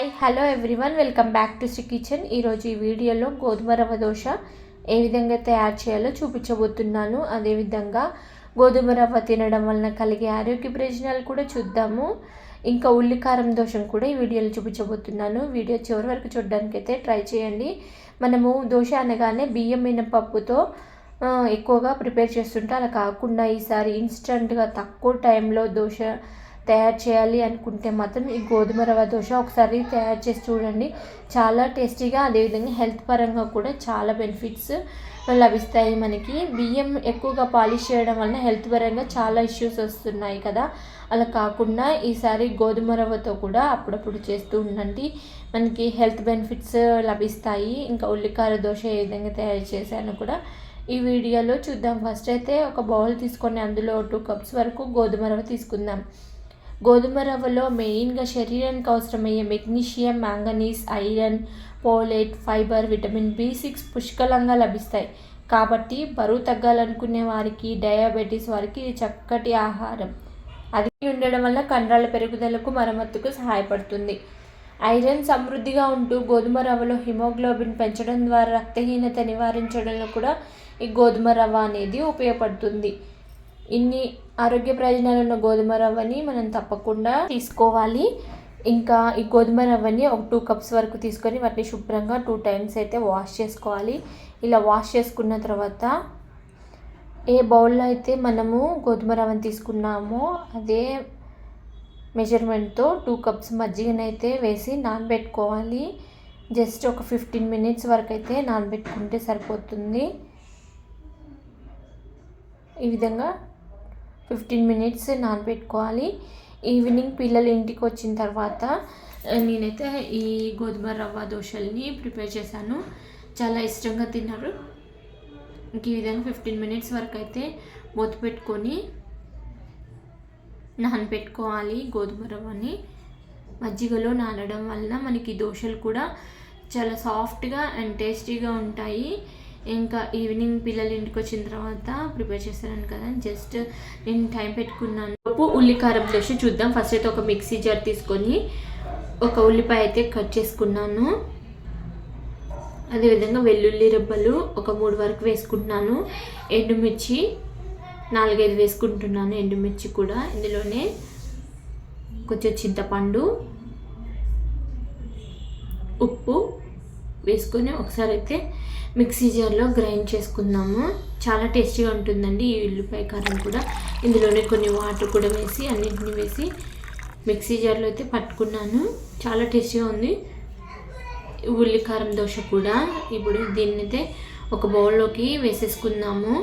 Hello everyone welcome back to Sri kitchen ఈరోజు ఈ వీడియోలో గోధుమ రవ్వ దోశ ఏ విధంగా తయారు చేయాలో చూపించబోతున్నాను. అదేవిధంగా గోధుమ రవ్వ తినడం వలన కలిగే ఆరోగ్య ప్రయోజనాలు కూడా చూద్దాము. ఇంకా ఉల్లికారం దోశను కూడా ఈ వీడియోలో చూపించబోతున్నాను. వీడియో చివరి వరకు చూడడానికి అయితే ట్రై చేయండి. మనము దోశ అనగానే బియ్యం మినపప్పుతో ఎక్కువగా ప్రిపేర్ చేస్తుంటే అలా కాకుండా ఈసారి ఇన్స్టంట్గా తక్కువ టైంలో దోశ తయారు చేయాలి అనుకుంటే మాత్రం ఈ గోధుమ రవ్వ దోశ ఒకసారి తయారు చేసి చూడండి. చాలా టేస్టీగా అదేవిధంగా హెల్త్ పరంగా కూడా చాలా బెనిఫిట్స్ లభిస్తాయి మనకి. బియ్యం ఎక్కువగా పాలిష్ చేయడం వలన హెల్త్ పరంగా చాలా ఇష్యూస్ వస్తున్నాయి కదా. అలా కాకుండా ఈసారి గోధుమ రవ్వతో కూడా అప్పుడప్పుడు చేస్తూ ఉండండి. మనకి హెల్త్ బెనిఫిట్స్ లభిస్తాయి. ఇంకా ఉల్లికార దోశ ఏ విధంగా తయారు చేశాను కూడా ఈ వీడియోలో చూద్దాం. ఫస్ట్ అయితే ఒక బౌల్ తీసుకొని అందులో టూ కప్స్ వరకు గోధుమ రవ్వ తీసుకుందాం. గోధుమ రవ్వలో మెయిన్గా శరీరానికి అవసరమయ్యే magnesium manganese iron folate fibre vitamin B six పుష్కలంగా లభిస్తాయి. కాబట్టి బరువు తగ్గాలనుకునే వారికి డయాబెటీస్ వారికి ఇది చక్కటి ఆహారం. అది ఉండడం వల్ల కండరాల పెరుగుదలకు మరమ్మతుకు సహాయపడుతుంది. ఐరన్ సమృద్ధిగా ఉంటూ గోధుమ రవ్వలో హిమోగ్లోబిన్ పెంచడం ద్వారా రక్తహీనత నివారించడంలో కూడా ఈ గోధుమ రవ్వ అనేది ఉపయోగపడుతుంది. ఇన్ని ఆరోగ్య ప్రయోజనాలు ఉన్న గోధుమ రవ్వని మనం తప్పకుండా తీసుకోవాలి. ఇంకా ఈ గోధుమ రవ్వని ఒక టూ కప్స్ వరకు తీసుకొని వాటిని శుభ్రంగా టూ టైమ్స్ అయితే వాష్ చేసుకోవాలి. ఇలా వాష్ చేసుకున్న తర్వాత ఏ బౌల్లో అయితే మనము గోధుమ రవ్వని తీసుకున్నామో అదే మెజర్మెంట్తో టూ కప్స్ మజ్జిగనైతే వేసి నానబెట్టుకోవాలి. జస్ట్ ఒక ఫిఫ్టీన్ మినిట్స్ వరకు అయితే నానబెట్టుకుంటే సరిపోతుంది. ఈ విధంగా ఫిఫ్టీన్ మినిట్స్ నానబెట్టుకోవాలి. ఈవినింగ్ పిల్లలు ఇంటికి వచ్చిన తర్వాత నేనైతే ఈ గోధుమ రవ్వ దోశల్ని ప్రిపేర్ చేశాను. చాలా ఇష్టంగా తిన్నారు. ఇంక ఈ విధంగా ఫిఫ్టీన్ మినిట్స్ వరకు అయితే మూత పెట్టుకొని నానబెట్టుకోవాలి గోధుమ రవ్వని. మజ్జిగలో నానడం వల్ల మనకి దోశలు కూడా చాలా సాఫ్ట్గా అండ్ టేస్టీగా ఉంటాయి. ఇంకా ఈవినింగ్ పిల్లలు ఇంటికి వచ్చిన తర్వాత ప్రిపేర్ చేస్తాను కదా. జస్ట్ నేను టైం పెట్టుకున్నాను. లోపు ఉల్లికారం దోశ చూద్దాం. ఫస్ట్ అయితే ఒక మిక్సీ జార్ తీసుకొని ఒక ఉల్లిపాయ అయితే కట్ చేసుకున్నాను. అదేవిధంగా వెల్లుల్లి రెబ్బలు ఒక మూడు వరకు వేసుకుంటున్నాను. ఎండుమిర్చి నాలుగైదు వేసుకుంటున్నాను. ఎండుమిర్చి కూడా ఇందులోనే కొంచెం చింతపండు ఉప్పు వేసుకొని ఒకసారి అయితే మిక్సీ జార్లో గ్రైండ్ చేసుకుందాము. చాలా టేస్టీగా ఉంటుందండి ఈ ఉల్లిపాయ కారం కూడా. ఇందులోనే కొన్ని వాటర్ కూడా వేసి అన్నింటిని వేసి మిక్సీ జార్లో అయితే పట్టుకున్నాను. చాలా టేస్టీగా ఉంది. ఉల్లి కారం దోశ కూడా. ఇప్పుడు దీన్ని అయితే ఒక బౌల్లోకి వేసేసుకుందాము.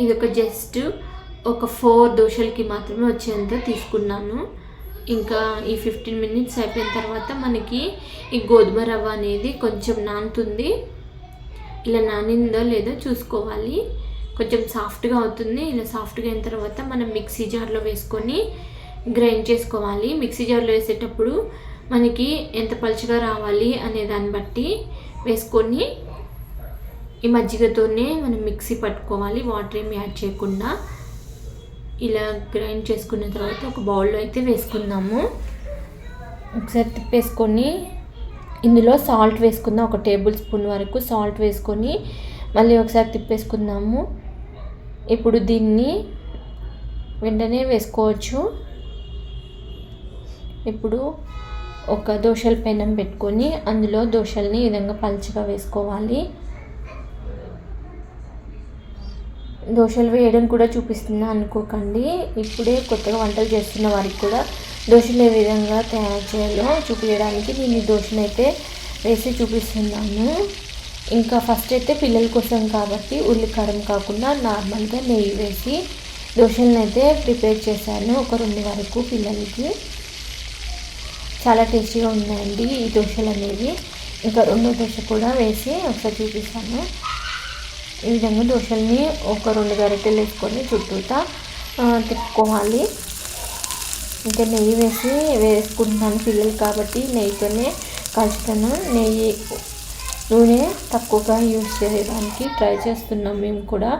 ఇది ఒక జస్ట్ ఒక ఫోర్ దోశలకి మాత్రమే వచ్చేంత తీసుకున్నాను. ఇంకా ఈ ఫిఫ్టీన్ మినిట్స్ అయిపోయిన తర్వాత మనకి ఈ గోధుమ రవ్వ అనేది కొంచెం నానుతుంది. ఇలా నానిందో లేదో చూసుకోవాలి. కొంచెం సాఫ్ట్గా అవుతుంది. ఇలా సాఫ్ట్గా అయిన తర్వాత మనం మిక్సీ జార్లో వేసుకొని గ్రైండ్ చేసుకోవాలి. మిక్సీ జార్లో వేసేటప్పుడు మనకి ఎంత పలుచగా రావాలి అనే దాన్ని బట్టి వేసుకొని ఈ మజ్జిగతోనే మనం మిక్సీ పట్టుకోవాలి. వాటర్ ఏమి యాడ్ చేయకుండా. ఇలా గ్రైండ్ చేసుకున్న తర్వాత ఒక బౌల్లో అయితే వేసుకుందాము. ఒకసారి తిప్పేసుకొని ఇందులో సాల్ట్ వేసుకుందాం. ఒక టేబుల్ స్పూన్ వరకు సాల్ట్ వేసుకొని మళ్ళీ ఒకసారి తిప్పేసుకుందాము. ఇప్పుడు దీన్ని వెంటనే వేసుకోవచ్చు. ఇప్పుడు ఒక దోశల పెనం పెట్టుకొని అందులో దోశల్ని ఈ విధంగా పలుచగా వేసుకోవాలి. దోశలు వేయడం కూడా చూపిస్తున్నా అనుకోకండి. ఇప్పుడే కొత్తగా వంటలు చేస్తున్న వారికి కూడా దోశలు ఏ విధంగా తయారు చేయాలో చూపించడానికి నేను ఈ అయితే వేసి చూపిస్తున్నాను. ఇంకా ఫస్ట్ అయితే పిల్లల కోసం కాబట్టి ఉల్లికారం కాకుండా నార్మల్గా నెయ్యి వేసి దోశలను అయితే ప్రిపేర్ చేశాను ఒక రెండు వరకు పిల్లలకి. చాలా టేస్టీగా ఉన్నాయండి ఈ దోశలు అనేవి. ఇంకా రెండో దోశ కూడా వేసి ఒకసారి చూపిస్తాను. ఈ విధంగా దోశల్ని ఒక రెండు గరిటెలు వేసుకొని చుట్టూతా తిప్పుకోవాలి. ఇంకా నెయ్యి వేసి వేసుకుంటున్నాను పిల్లలు కాబట్టి నెయ్యితోనే కలుస్తాను నెయ్యి నూనె తక్కువగా యూజ్ చేయడానికి ట్రై చేస్తున్నాం మేము కూడా.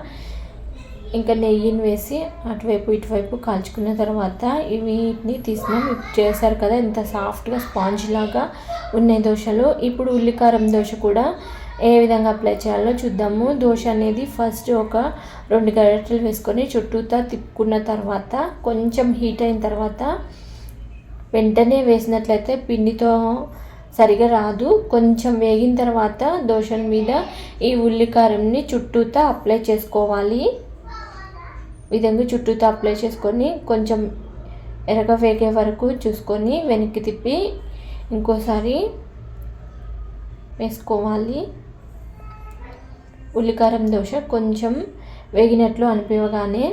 ఇంకా నెయ్యిని వేసి అటువైపు ఇటువైపు కాల్చుకున్న తర్వాత వీటిని తీసినాం. చేశారు కదా ఎంత సాఫ్ట్గా స్పాంజ్ లాగా ఉన్నాయి దోశలు. ఇప్పుడు ఉల్లికారం దోశ కూడా ఏ విధంగా అప్లై చేయాలో చూద్దాము. దోశ అనేది ఫస్ట్ ఒక రెండు గరిటెలు వేసుకొని చుట్టూతా తిప్పుకున్న తర్వాత కొంచెం హీట్ అయిన తర్వాత వెంటనే వేసినట్లయితే పిండితో సరిగా రాదు. కొంచెం వేగిన తర్వాత దోశల మీద ఈ ఉల్లికారంని చుట్టూతా అప్లై చేసుకోవాలి. విధంగా చుట్టూతా అప్లై చేసుకొని కొంచెం ఎరగ వేగే వరకు చూసుకొని వెనక్కి తిప్పి ఇంకోసారి వేసుకోవాలి. ఉల్లికారం దోశ కొంచెం వేగినట్లు అనిపించగానే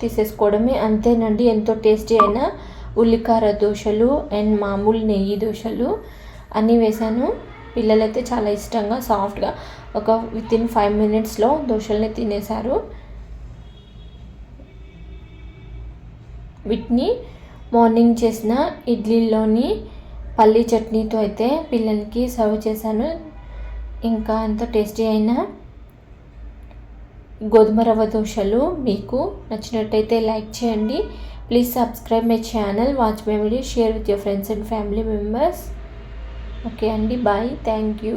తీసేసుకోవడమే. అంతేనండి ఎంతో టేస్టీ అయిన ఉల్లికార దోశలు అండ్ మామూలు నెయ్యి దోశలు అన్నీ వేసాను పిల్లలైతే చాలా ఇష్టంగా సాఫ్ట్గా ఒక విత్ ఇన్ ఫైవ్ మినిట్స్లో దోశల్ని తినేశారు. వీటిని మార్నింగ్ చేసిన ఇడ్లీలోని పల్లీ చట్నీతో అయితే పిల్లలకి సర్వ్ చేశాను. ఇంకా ఎంతో టేస్టీ అయిన గోధుమ రవ్వ దోశలు మీకు నచ్చినట్టయితే లైక్ చేయండి. Please subscribe my channel watch my video share with your friends and family members. Okay అండి బాయ్. Thank you.